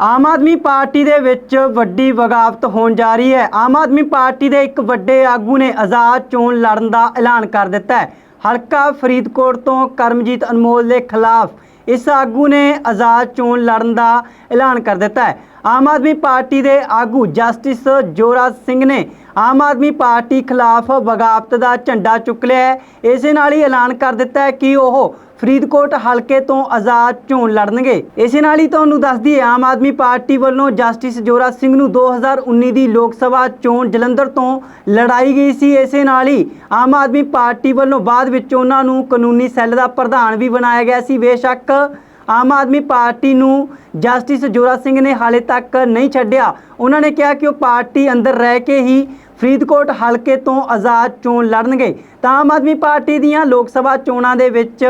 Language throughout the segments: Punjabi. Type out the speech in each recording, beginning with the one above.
ਆਮ ਆਦਮੀ ਪਾਰਟੀ ਦੇ ਵਿੱਚ ਵੱਡੀ ਬਗਾਵਤ ਹੋਣ ਜਾ ਰਹੀ ਹੈ। ਆਮ ਆਦਮੀ ਪਾਰਟੀ ਦੇ ਇੱਕ ਵੱਡੇ ਆਗੂ ਨੇ ਆਜ਼ਾਦ ਚੋਣ ਲੜਨ ਦਾ ਐਲਾਨ ਕਰ ਦਿੱਤਾ ਹੈ। ਹਲਕਾ ਫਰੀਦਕੋਟ ਤੋਂ ਕਰਮਜੀਤ ਅਨਮੋਲ ਦੇ ਖਿਲਾਫ ਇਸ ਆਗੂ ਨੇ ਆਜ਼ਾਦ ਚੋਣ ਲੜਨ ਦਾ ਐਲਾਨ ਕਰ ਦਿੱਤਾ ਹੈ। ਆਮ ਆਦਮੀ ਪਾਰਟੀ ਦੇ ਆਗੂ ਜਸਟਿਸ ਜੋਰਾ ਸਿੰਘ ਨੇ ਆਮ ਆਦਮੀ ਪਾਰਟੀ ਖਿਲਾਫ ਬਗਾਵਤ ਦਾ ਝੰਡਾ ਚੁੱਕ ਲਿਆ ਹੈ। ਇਸੇ ਨਾਲ ਹੀ ਐਲਾਨ ਕਰ ਦਿੱਤਾ ਹੈ ਕਿ ਉਹ ਫਰੀਦਕੋਟ ਹਲਕੇ ਤੋਂ ਆਜ਼ਾਦ ਚੋਣ ਲੜਨਗੇ। ਇਸੇ ਨਾਲ ਹੀ ਤੁਹਾਨੂੰ ਦੱਸ ਦਈਏ ਆਮ ਆਦਮੀ ਪਾਰਟੀ ਵੱਲੋਂ ਜਸਟਿਸ ਜੋਰਾ ਸਿੰਘ ਨੂੰ 2019 ਦੀ ਲੋਕ ਸਭਾ ਚੋਣ ਜਲੰਧਰ ਤੋਂ ਲੜਾਈ ਗਈ ਸੀ। ਇਸੇ ਨਾਲ ਹੀ ਆਮ ਆਦਮੀ ਪਾਰਟੀ ਵੱਲੋਂ ਬਾਅਦ ਵਿੱਚ ਉਹਨਾਂ ਨੂੰ ਕਾਨੂੰਨੀ ਸੈੱਲ ਦਾ ਪ੍ਰਧਾਨ ਵੀ ਬਣਾਇਆ ਗਿਆ ਸੀ। ਬੇਸ਼ੱਕ ਆਮ ਆਦਮੀ ਪਾਰਟੀ ਨੂੰ ਜਸਟਿਸ ਜੋਰਾ ਸਿੰਘ ਨੇ ਹਾਲੇ ਤੱਕ ਨਹੀਂ ਛੱਡਿਆ। ਉਹਨਾਂ ਨੇ ਕਿਹਾ ਕਿ ਉਹ ਪਾਰਟੀ ਅੰਦਰ ਰਹਿ ਕੇ ਹੀ ਫਰੀਦਕੋਟ ਹਲਕੇ ਤੋਂ ਆਜ਼ਾਦ ਚੋਣ ਲੜਨਗੇ। ਤਾਂ ਆਮ ਆਦਮੀ ਪਾਰਟੀ ਦੀਆਂ ਲੋਕ ਸਭਾ ਚੋਣਾਂ ਦੇ ਵਿੱਚ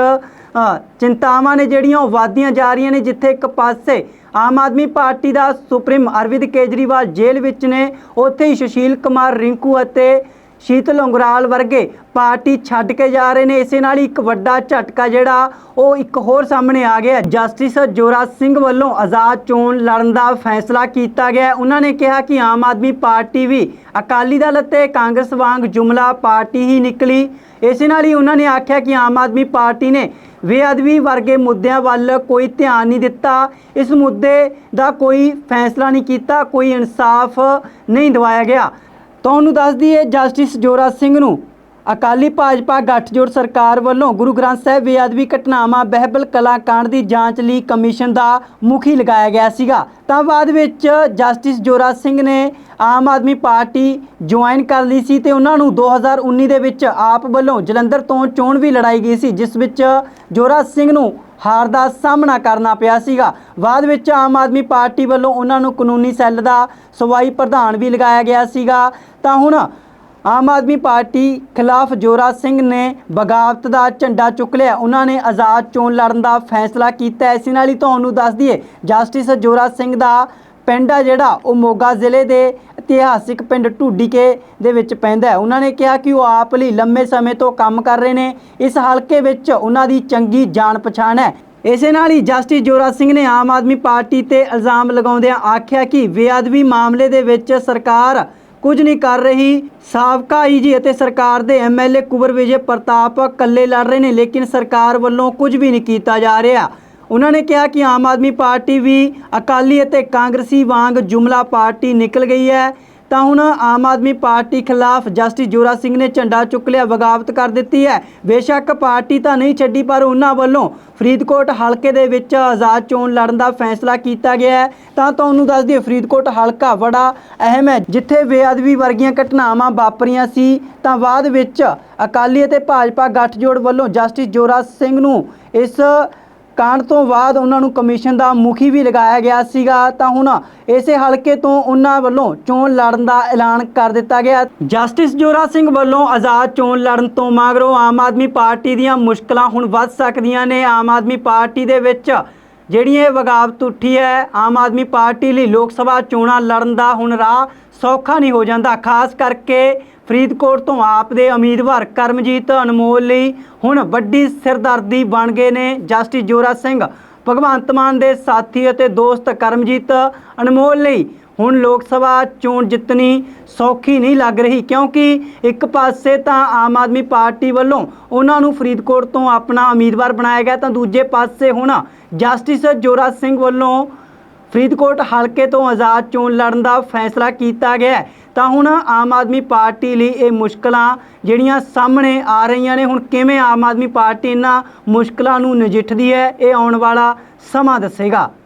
ਚਿੰਤਾਵਾਂ ਨੇ ਜਿਹੜੀਆਂ, ਉਹ ਵਧਦੀਆਂ ਜਾ ਰਹੀਆਂ ਨੇ, ਜਿੱਥੇ ਇੱਕ ਪਾਸੇ ਆਮ ਆਦਮੀ ਪਾਰਟੀ ਦਾ ਸੁਪਰੀਮ ਅਰਵਿੰਦ ਕੇਜਰੀਵਾਲ ਜੇਲ੍ਹ ਵਿੱਚ ਨੇ, ਉੱਥੇ ਹੀ ਸੁਸ਼ੀਲ ਕੁਮਾਰ ਰਿੰਕੂ ਅਤੇ ਸ਼ੀਤਲ ਉਂਗਰਾਲ ਵਰਗੇ ਪਾਰਟੀ ਛੱਡ ਕੇ ਜਾ ਰਹੇ ਨੇ। ਇਸੇ ਨਾਲ ਹੀ ਇੱਕ ਵੱਡਾ ਝਟਕਾ ਜਿਹੜਾ, ਉਹ ਇੱਕ ਹੋਰ ਸਾਹਮਣੇ ਆ ਗਿਆ। ਜਸਟਿਸ ਜੋਰਾ ਸਿੰਘ ਵੱਲੋਂ ਆਜ਼ਾਦ ਚੋਣ ਲੜਨ ਦਾ ਫੈਸਲਾ ਕੀਤਾ ਗਿਆ। ਉਹਨਾਂ ਨੇ ਕਿਹਾ ਕਿ ਆਮ ਆਦਮੀ ਪਾਰਟੀ ਵੀ ਅਕਾਲੀ ਦਲ ਅਤੇ ਕਾਂਗਰਸ ਵਾਂਗ ਜੁਮਲਾ ਪਾਰਟੀ ਹੀ ਨਿਕਲੀ। ਇਸੇ ਨਾਲ ਹੀ ਉਹਨਾਂ ਨੇ ਆਖਿਆ ਕਿ ਆਮ ਆਦਮੀ ਪਾਰਟੀ ਨੇ ਬੇਅਦਬੀ ਵਰਗੇ ਮੁੱਦਿਆਂ ਵੱਲ ਕੋਈ ਧਿਆਨ ਨਹੀਂ ਦਿੱਤਾ। ਇਸ ਮੁੱਦੇ ਦਾ ਕੋਈ ਫੈਸਲਾ ਨਹੀਂ ਕੀਤਾ, ਕੋਈ ਇਨਸਾਫ ਨਹੀਂ ਦਿਵਾਇਆ ਗਿਆ। ਤੁਹਾਨੂੰ ਦੱਸ ਦਈਏ ਜਸਟਿਸ ਜੋਰਾ ਸਿੰਘ ਨੂੰ, ਅਕਾਲੀ ਭਾਜਪਾ ਗੱਠਜੋੜ ਸਰਕਾਰ ਵੱਲੋਂ ਗੁਰੂ ਗ੍ਰੰਥ ਸਾਹਿਬ ਬੇਅਦਬੀ ਘਟਨਾਵਾਂ, ਬਹਿਬਲ ਕਲਾ ਕਾਂਡ ਦੀ ਜਾਂਚ ਲਈ ਕਮਿਸ਼ਨ ਦਾ ਮੁਖੀ ਲਗਾਇਆ ਗਿਆ ਸੀਗਾ। ਤਾਂ ਬਾਅਦ ਵਿੱਚ ਜਸਟਿਸ ਜੋਰਾ ਸਿੰਘ ਨੇ ਆਮ ਆਦਮੀ ਪਾਰਟੀ ਜੁਆਇਨ ਕਰ ਲਈ ਸੀ ਤੇ ਉਹਨਾਂ ਨੂੰ 2019 ਦੇ ਵਿੱਚ ਆਪ ਵੱਲੋਂ ਜਲੰਧਰ ਤੋਂ ਚੋਣ ਵੀ ਲੜਾਈ ਗਈ ਸੀ, ਜਿਸ ਵਿੱਚ ਜੋਰਾ ਸਿੰਘ ਨੂੰ ਹਾਰ ਦਾ ਸਾਹਮਣਾ ਕਰਨਾ ਪਿਆ ਸੀਗਾ। ਬਾਅਦ ਵਿੱਚ ਆਮ ਆਦਮੀ ਪਾਰਟੀ ਵੱਲੋਂ ਉਹਨਾਂ ਨੂੰ ਕਾਨੂੰਨੀ ਸੈੱਲ ਦਾ ਸਵਾਈ ਪ੍ਰਧਾਨ ਵੀ ਲਗਾਇਆ ਗਿਆ ਸੀਗਾ। ਤਾਂ ਹੁਣ ਆਮ ਆਦਮੀ ਪਾਰਟੀ ਖਿਲਾਫ ਜੋਰਾ ਸਿੰਘ ਨੇ ਬਗਾਵਤ ਦਾ ਝੰਡਾ ਚੁੱਕ ਲਿਆ। ਉਹਨਾਂ ਨੇ ਆਜ਼ਾਦ ਚੋਣ ਲੜਨ ਦਾ ਫੈਸਲਾ ਕੀਤਾ। ਇਸ ਨਾਲ ਹੀ ਤੁਹਾਨੂੰ ਦੱਸ ਦਈਏ, ਜਸਟਿਸ ਜੋਰਾ ਸਿੰਘ ਦਾ ਪਿੰਡ ਆ ਜਿਹੜਾ, ਉਹ ਮੋਗਾ ਜ਼ਿਲ੍ਹੇ ਦੇ ਇਤਿਹਾਸਿਕ ਪਿੰਡ ਢੂਡੀਕੇ ਦੇ ਵਿੱਚ ਪੈਂਦਾ ਹੈ। ਉਹਨਾਂ ਨੇ ਕਿਹਾ ਕਿ ਉਹ ਆਪ ਲਈ ਲੰਮੇ ਸਮੇਂ ਤੋਂ ਕੰਮ ਕਰ ਰਹੇ ਨੇ। ਇਸ ਹਲਕੇ ਵਿੱਚ ਉਹਨਾਂ ਦੀ ਚੰਗੀ ਜਾਣ ਪਛਾਣ ਹੈ। ਇਸੇ ਨਾਲ ਹੀ ਜਸਟਿਸ ਜੋਰਾ ਸਿੰਘ ਨੇ ਆਮ ਆਦਮੀ ਪਾਰਟੀ ਤੇ ਇਲਜ਼ਾਮ ਲਗਾਉਂਦਿਆਂ ਆਖਿਆ ਕਿ ਬੇਅਦਬੀ ਮਾਮਲੇ ਦੇ ਵਿੱਚ ਸਰਕਾਰ ਕੁਝ ਨਹੀਂ ਕਰ ਰਹੀ। ਸਾਬਕਾ ਆਈਜੀ ਅਤੇ ਸਰਕਾਰ ਦੇ ਐਮਐਲਏ ਕੁਬਰ ਵਿਜੇ ਪ੍ਰਤਾਪ ਇਕੱਲੇ ਲੜ ਰਹੇ ਨੇ, ਲੇਕਿਨ ਸਰਕਾਰ ਵੱਲੋਂ ਕੁਝ ਵੀ ਨਹੀਂ ਕੀਤਾ ਜਾ ਰਿਹਾ। ਉਹਨਾਂ ਨੇ ਕਿਹਾ ਕਿ ਆਮ ਆਦਮੀ ਪਾਰਟੀ ਵੀ ਅਕਾਲੀ ਅਤੇ ਕਾਂਗਰਸੀ ਵਾਂਗ ਜੁਮਲਾ ਪਾਰਟੀ ਨਿਕਲ ਗਈ ਹੈ। ਤਾਂ ਹੁਣ ਆਮ ਆਦਮੀ ਪਾਰਟੀ ਖਿਲਾਫ ਜਸਟਿਸ ਜੋਰਾ ਸਿੰਘ ਨੇ ਝੰਡਾ ਚੁੱਕ ਲਿਆ ਬਗਾਵਤ ਕਰ ਦਿੱਤੀ ਹੈ। ਬੇਸ਼ੱਕ ਪਾਰਟੀ ਤਾਂ ਨਹੀਂ ਛੱਡੀ, ਪਰ ਉਹਨਾਂ ਵੱਲੋਂ ਫਰੀਦਕੋਟ ਹਲਕੇ ਦੇ ਵਿੱਚ ਆਜ਼ਾਦ ਚੋਣ ਲੜਨ ਦਾ ਫੈਸਲਾ ਕੀਤਾ ਗਿਆ ਹੈ। ਤਾਂ ਤੁਹਾਨੂੰ ਦੱਸ ਦਈਏ, ਫਰੀਦਕੋਟ ਹਲਕਾ ਬੜਾ ਅਹਿਮ ਹੈ, ਜਿੱਥੇ ਬੇਅਦਬੀ ਵਰਗੀਆਂ ਘਟਨਾਵਾਂ ਵਾਪਰੀਆਂ ਸੀ। ਤਾਂ ਬਾਅਦ ਵਿੱਚ ਅਕਾਲੀ ਅਤੇ ਭਾਜਪਾ ਗੱਠਜੋੜ ਵੱਲੋਂ ਜਸਟਿਸ ਜੋਰਾ ਸਿੰਘ ਨੂੰ ਇਸ ਕਾਂਡ ਤੋਂ ਬਾਅਦ ਉਹਨਾਂ ਨੂੰ ਕਮਿਸ਼ਨ ਦਾ ਮੁਖੀ ਵੀ ਲਗਾਇਆ ਗਿਆ ਸੀਗਾ, ਤਾਂ ਹੁਣ ਇਸੇ ਹਲਕੇ ਤੋਂ ਉਹਨਾਂ ਵੱਲੋਂ ਚੋਣ ਲੜਨ ਦਾ ਐਲਾਨ ਕਰ ਦਿੱਤਾ ਗਿਆ। ਜਸਟਿਸ ਜੋਰਾ ਸਿੰਘ ਵੱਲੋਂ ਆਜ਼ਾਦ ਚੋਣ ਲੜਨ ਤੋਂ ਮਗਰੋਂ ਆਮ ਆਦਮੀ ਪਾਰਟੀ ਦੀਆਂ ਮੁਸ਼ਕਲਾਂ ਹੁਣ ਵੱਧ ਸਕਦੀਆਂ ਨੇ। ਆਮ ਆਦਮੀ ਪਾਰਟੀ ਦੇ ਵਿੱਚ ਜਿਹੜੀ ਇਹ ਵਗਾਵਤ ਉੱਠੀ ਹੈ, ਆਮ ਆਦਮੀ ਪਾਰਟੀ ਲਈ ਲੋਕ ਸਭਾ ਚੋਣਾਂ ਲੜਨ ਦਾ ਹੁਣ ਰਾਹ ਸੌਖਾ ਨਹੀਂ ਹੋ ਜਾਂਦਾ। ਖਾਸ ਕਰਕੇ ਫਰੀਦਕੋਟ ਤੋਂ ਆਪ ਦੇ ਉਮੀਦਵਾਰ ਕਰਮਜੀਤ ਅਨਮੋਲ ਲਈ ਹੁਣ ਵੱਡੀ ਸਿਰਦਰਦੀ ਬਣ ਗਏ ਨੇ ਜਸਟਿਸ ਜੋਰਾ ਸਿੰਘ। ਭਗਵੰਤ ਮਾਨ ਦੇ ਸਾਥੀ ਅਤੇ ਦੋਸਤ ਕਰਮਜੀਤ ਅਨਮੋਲ ਲਈ ਹੁਣ ਲੋਕ ਸਭਾ ਚੋਣ ਜਿੱਤਣੀ ਸੌਖੀ ਨਹੀਂ ਲੱਗ ਰਹੀ ਕਿਉਂਕਿ ਇੱਕ ਪਾਸੇ ਤਾਂ ਆਮ ਆਦਮੀ ਪਾਰਟੀ ਵੱਲੋਂ ਉਹਨਾਂ ਨੂੰ ਫਰੀਦਕੋਟ ਤੋਂ ਆਪਣਾ ਉਮੀਦਵਾਰ ਬਣਾਇਆ ਗਿਆ ਤਾਂ ਦੂਜੇ ਪਾਸੇ ਹੁਣ ਜਸਟਿਸ ਜੋਰਾ ਸਿੰਘ ਵੱਲੋਂ ਫਰੀਦਕੋਟ ਹਲਕੇ ਤੋਂ ਆਜ਼ਾਦ ਚੋਣ ਲੜਨ ਦਾ ਫੈਸਲਾ ਕੀਤਾ ਗਿਆ ਤਾਂ ਹੁਣ ਆਮ ਆਦਮੀ ਪਾਰਟੀ ਲਈ ਇਹ ਮੁਸ਼ਕਲਾਂ ਜਿਹੜੀਆਂ ਸਾਹਮਣੇ ਆ ਰਹੀਆਂ ਨੇ, ਹੁਣ ਕਿਵੇਂ ਆਮ ਆਦਮੀ ਪਾਰਟੀ ਇਹਨਾਂ ਮੁਸ਼ਕਲਾਂ ਨੂੰ ਨਜਿੱਠਦੀ ਹੈ, ਇਹ ਆਉਣ ਵਾਲਾ ਸਮਾਂ ਦੱਸੇਗਾ।